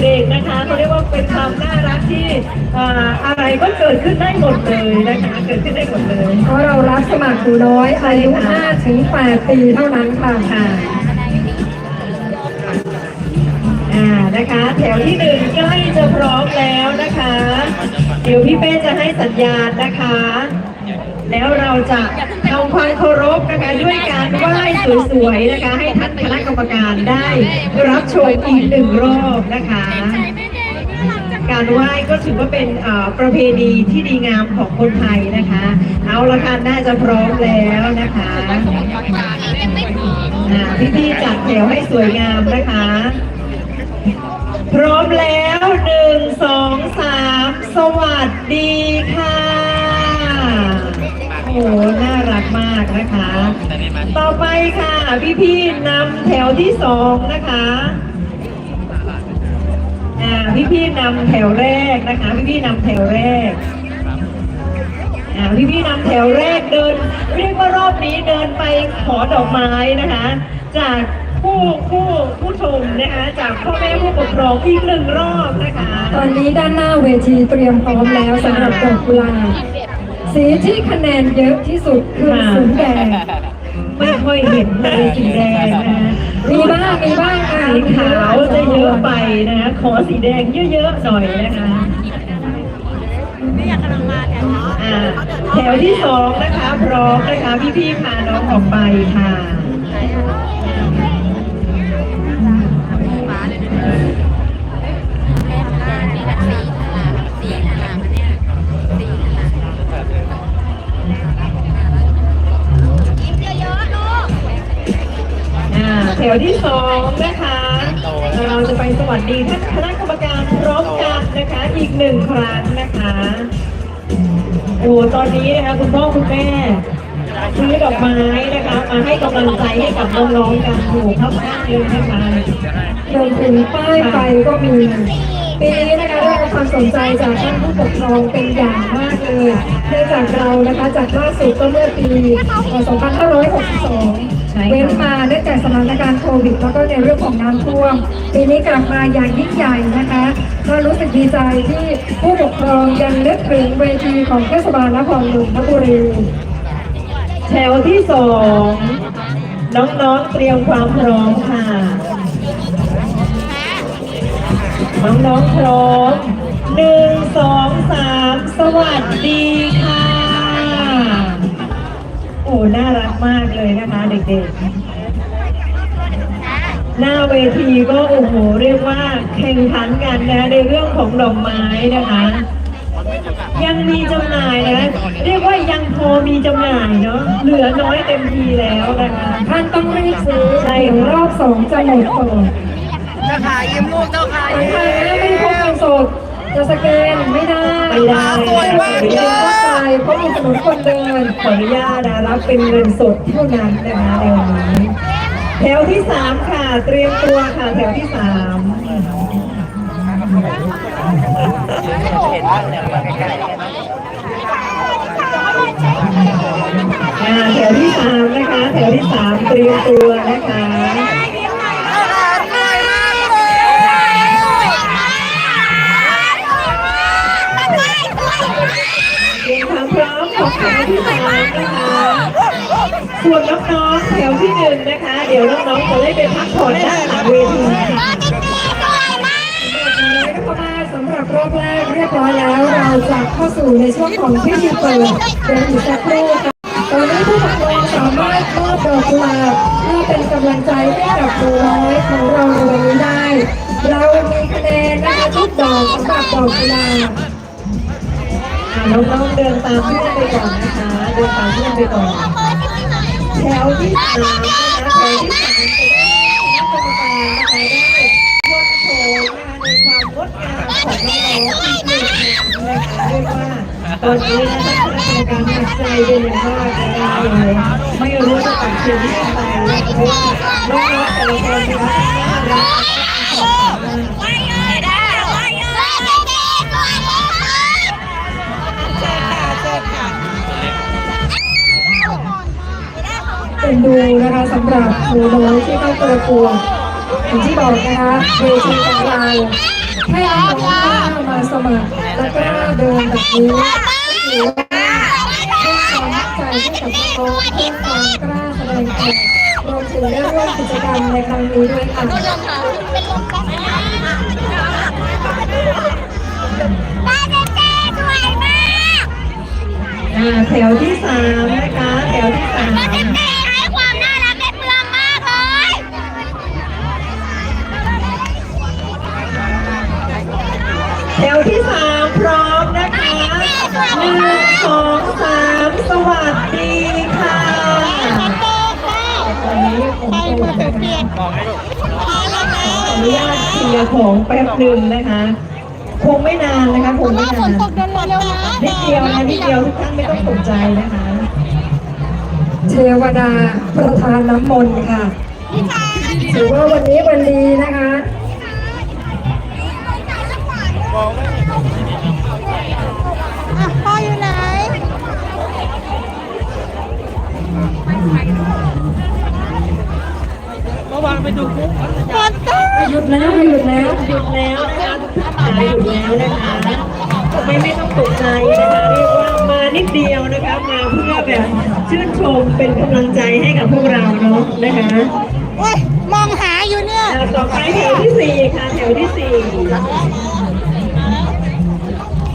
เด็กๆนะคะเขาเรียกว่าเป็นความน่ารักที่อ่าอะไรก็เกิดขึ้นได้หมดเลยนะคะเกิดขึ้นได้หมดเลยเพราะเรารับสมัครครูน้อยอายุ5ถึง8ปีเท่านั้นค่ะค่ะอ่านะคะ แถวที่หนึ่งใกล้จะพร้อมแล้วนะคะ เดี๋ยวพี่เป้จะให้สัญญาณนะคะ แล้วเราจะทำความเคารพนะคะด้วยการไหว้สวยๆนะคะ ให้ท่านคณะกรรมการได้รับชมอีกหนึ่งรอบนะคะ การไหว้ก็ถือว่าเป็นประเพณีที่ดีงามของคนไทยนะคะ เอาละค่ะน่าจะพร้อมแล้วนะคะอ่าพี่ๆจัดแถวให้สวยงามนะคะ พร้อมแล้วหนึ่งสองสามสวัสดี นะคะ ต่อไปค่ะพี่ๆนำแถวที่สองนะคะอ่าพี่พี่ๆนำแถวแรกนะคะ พี่พี่ๆนำแถวแรกอ่าพี่พี่ๆนำแถวแรกเดิน เรียกว่ารอบนี้เดินไปขอดอกไม้นะคะ จากผู้ผู้ผู้ชมนะคะจากพ่อแม่ผู้ปกครองอีกหนึ่งรอบนะคะ ตอนนี้ด้านหน้าเวทีเตรียมพร้อมแล้วสำหรับดอกกุหลาบ สีที่คะแนนเยอะที่สุดคือสีแดง ไม่ค่อยเห็นเลยสีแดงนะมีบ้างมีบ้างค่ะสีขาวจะเยอะไปนะ ขอสีแดงเยอะๆหน่อยนะคะอ่าแถวที่สองนะคะพร้อมนะคะพี่ๆพาน้องออกไปค่ะ อ่าแถวที่สองนะคะเราจะไปสวัสดีท่านคณะกรรมการพร้อมกันนะคะอีกหนึ่งครั้งนะคะโอ้ตอนนี้นะคะคุณพ่อคุณแม่ซื้อดอกไม้นะคะมาให้กำลังใจให้กับน้องๆกันโอ้เข้ามากเลยนะคะรวมถึงป้ายไฟก็มีปีนี้นะคะได้รับความสนใจจากท่านผู้ปกครองเป็นอย่างมากเลยเนื่องจากเรานะคะจากล่าสุดก็เมื่อปีเอ่อ2562 เว้นมาเนื่องจากสถานการณ์โควิด แล้วก็ในเรื่องของน้ำท่วม ปีนี้กลับมาอย่างยิ่งใหญ่นะคะ ก็รู้สึกดีใจที่ผู้ปกครองยังนึกถึงเวทีของเทศบาลนครหลวงพบุรีแถวที่สองน้องๆเตรียมความพร้อมค่ะ น้องๆพร้อมหนึ่งสองสามสวัสดีค่ะ โอ้ น่ารักมากเลยนะคะเด็กๆ หน้าเวทีก็โอ้โหเรียกว่าแข่งขันกันนะในเรื่องของดอกไม้นะคะ ยังมีจำหน่ายนะเรียกว่ายังพอมีจำหน่ายเนาะเหลือน้อยเต็มทีแล้วนะคะท่านต้องรีบซื้อใช่เดี๋ยวรอบสองจะหมดก่อนเจ้าค่ะยืมลูกเจ้าค่ะใครนะไม่พกเงินสดจะสแกนไม่ได้ไม่ได้สวยมากเลยเข้าใจเพราะมีถนนคนเดินขออนุญาตนะรับเป็นเงินสดเท่านั้นนะคะในวันนี้ แถวที่สามค่ะ เตรียมตัวค่ะ แถวที่สามอ่าแถวที่สามนะคะ แถวที่สามเตรียมตัวนะคะ ส่วนน้องๆแถวที่หนึ่งนะคะ เดี๋ยวน้องๆจะได้ไปพักผ่อนด้านหลังเวทีค่ะเข้ามาสำหรับรอบแรกเรียบร้อยแล้ว เราจะเข้าสู่ในช่วงของพิธีเปิดเดี๋ยวอีกสักครู่ค่ะตอนนี้ผู้ปกครองสามารถมอบดอกกุหลาบเพื่อเป็นกำลังใจให้กับครูน้อยของเราในวันนี้ได้ เรามีคะแนนนะคะทุกดอกสำหรับดอกกุหลาบอ่าน้องเดินตามเพื่อนไปก่อนนะคะ เดินตามเพื่อนไปก่อน วที่สามนะคะแถวที่สามจะได้คณะกรรมการนะคะได้ยกโชว์นะคะในความงดงามของน้องๆอีกหนึ่งครั้งนะคะเรียกว่าตอนนี้นะคะคณะกรรมการหนัดใจเป็นอย่างมากนะคะเลยไม่รู้จะตัดสินยังไงเพราะว่าน้องๆแต่ละคนนะคะ ดูนะคะสำหรับครูน้อยที่เข้าประกวดอย่างที่บอกนะคะเวทีของเราให้น้องข้ามาสมัครและกล้าเดินแบบนี้ถือว่าเพิ่มความมั่นใจให้กับน้องเพิ่มความกล้าแสดงออกรวมถึงได้ร่วมกิจกรรมในครั้งนี้ด้วยค่ะแถวที่สามนะคะแถวที่สาม แถวที่สามพร้อมนะคะหนึ่งสองสามสวัสดีค่ะตอนนี้ผมจะขออนุญาตเคลียร์ของแป๊บหนึ่งนะคะคงไม่นานนะคะคงไม่นานเดินเร็วๆนะนิดเดียวนะนิดเดียวทุกท่านไม่ต้องตกใจนะคะ เทวดาประธานน้ำมนต์ค่ะถือว่าวันนี้วันดีนะคะ อะพ่ออยู่ไหนเมื่อวานไปดูคุกฝนตกหยุดแล้วหยุดแล้วหยุดแล้วนะคะทุกท่านหยุดแล้วนะคะไม่ไม่ต้องตกใจนะคะเรียกว่ามานิดเดียวนะคะมาเพื่อแบบชื่นชมเป็นกำลังใจให้กับพวกเราเนาะนะคะโอ้ยมองหาอยู่เนี่ยต่อไปแถวที่สี่ค่ะแถวที่สี่